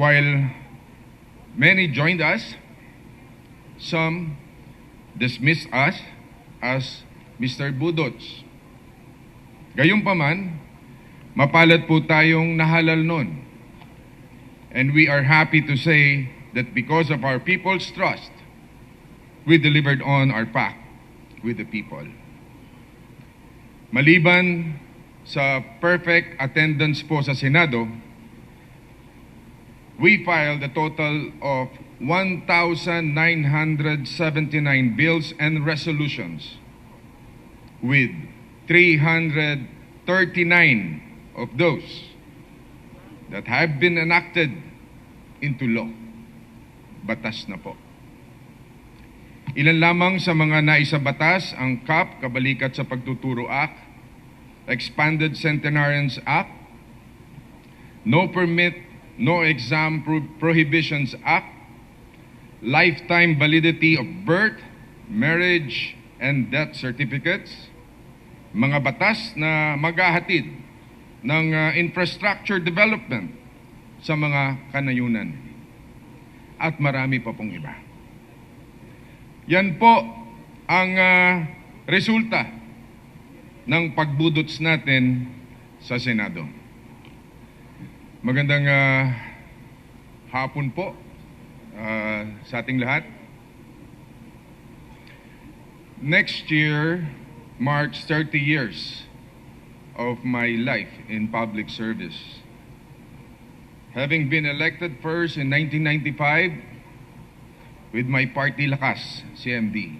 While many joined us, some dismissed us as Mr. Budots. Gayunpaman, mapalad po tayong nahalal nun. And we are happy to say that because of our people's trust, we delivered on our pact with the people. Maliban sa perfect attendance po sa Senado, we filed a total of 1,979 bills and resolutions with 339 of those that have been enacted into law. Batas na po. Ilan lamang sa mga naisabatas ang CAP, Kabalikat sa Pagtuturo Act, Expanded Centenarians Act, No Permit, No Exam Pro- Prohibitions Act, Lifetime Validity of Birth, Marriage, and Death Certificates, mga batas na maghahatid ng uh, infrastructure development sa mga kanayunan. At marami pa pong iba. Yan po ang ah, resulta ng pagbudots natin sa Senado. Magandang ah, hapon po ah, sa ating lahat. Next year marks 30 years of my life in public service. Having been elected first in 1995 with my party Lakas, CMD.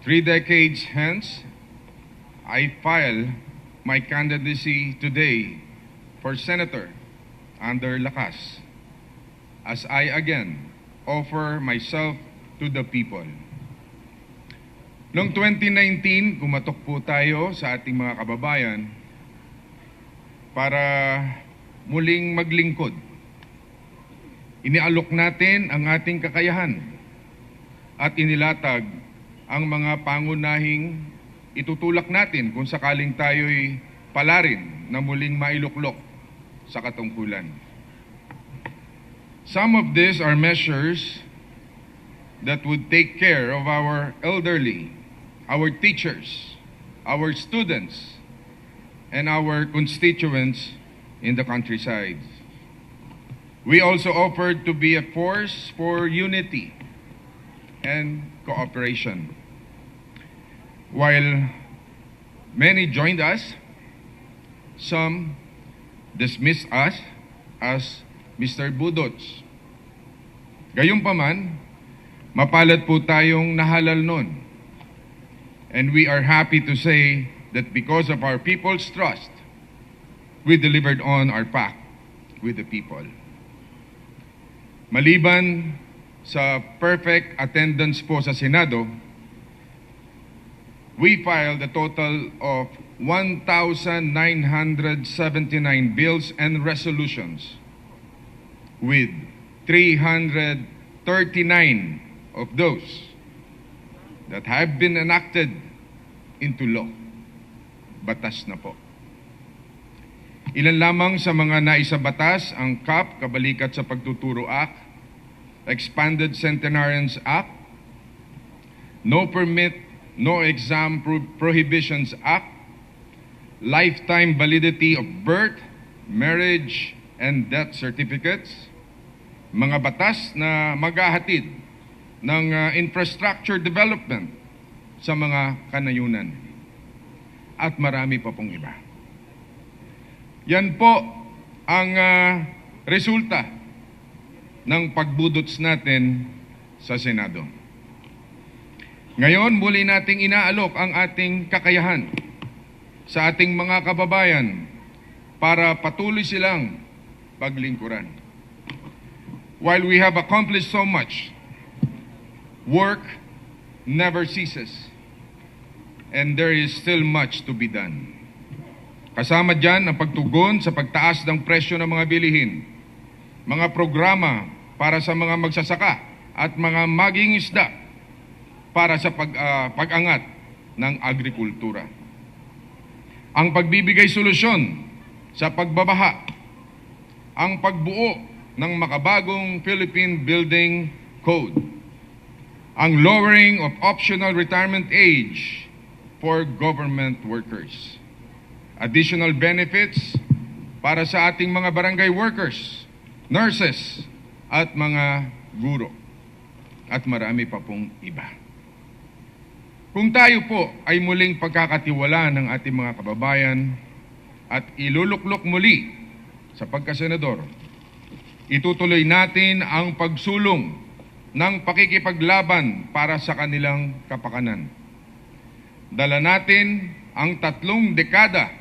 Three decades hence, I file my candidacy today for senator under Lakas as I again offer myself to the people. Noong 2019, kumatok po tayo sa ating mga kababayan para muling maglingkod Inialok natin ang ating kakayahan at inilatag ang mga pangunahing itutulak natin kung sakaling tayo'y palarin na muling mailuklok sa katungkulan. Some of these are measures that would take care of our elderly, our teachers, our students, and our constituents in the countryside. We also offered to be a force for unity and cooperation. While many joined us, some dismissed us as Mr. Budots. Gayunpaman, mapalad po tayong nahalal nun. And we are happy to say that because of our people's trust, we delivered on our pact with the people. Maliban sa perfect attendance po sa Senado, we filed a total of 1,979 bills and resolutions with 339 of those that have been enacted into law. Batas na po. Ilan lamang sa mga naisabatas ang CAP, Kabalikat sa Pagtuturo Act, Expanded Centenarians Act, No Permit, No Exam Pro- Prohibitions Act, Lifetime Validity of Birth, Marriage, and Death Certificates, mga batas na maghahatid ng ah, infrastructure development sa mga kanayunan. At marami pa pong iba. Yan po ang ah, resulta ng pagbudots natin sa Senado. Ngayon, muli nating inaalok ang ating kakayahan sa ating mga kababayan para patuloy silang paglingkuran. While we have accomplished so much, work never ceases and there is still much to be done. Kasama dyan ang pagtugon sa pagtaas ng presyo ng mga bilihin, mga programa para sa mga magsasaka at mga maging isda para sa pag, ah, pag-angat ng agrikultura. Ang pagbibigay solusyon sa pagbabaha, ang pagbuo ng makabagong Philippine Building Code. Ang lowering of optional retirement age for government workers. Additional benefits para sa ating mga barangay workers, nurses, at mga guro. At marami pa pong iba. Kung tayo po ay muling pagkakatiwala ng ating mga kababayan at iluluklok muli sa pagkasenador, itutuloy natin ang pagsulong ng pakikipaglaban para sa kanilang kapakanan. Dala natin ang tatlong dekada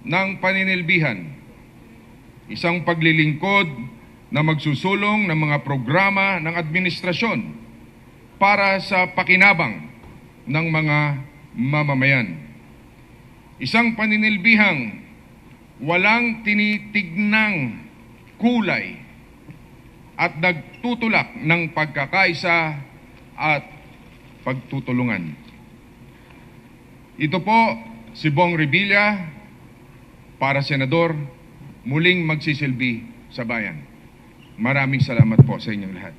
ng paninilbihan, isang paglilingkod na magsusulong ng mga programa ng administrasyon para sa pakinabang ng mga mamamayan. Isang paninilbihang walang tinitignang kulay at nagtutulak ng pagkakaisa at pagtutulungan. Ito po si Bong Revilla para senador muling magsisilbi sa bayan. Maraming salamat po sa inyong lahat.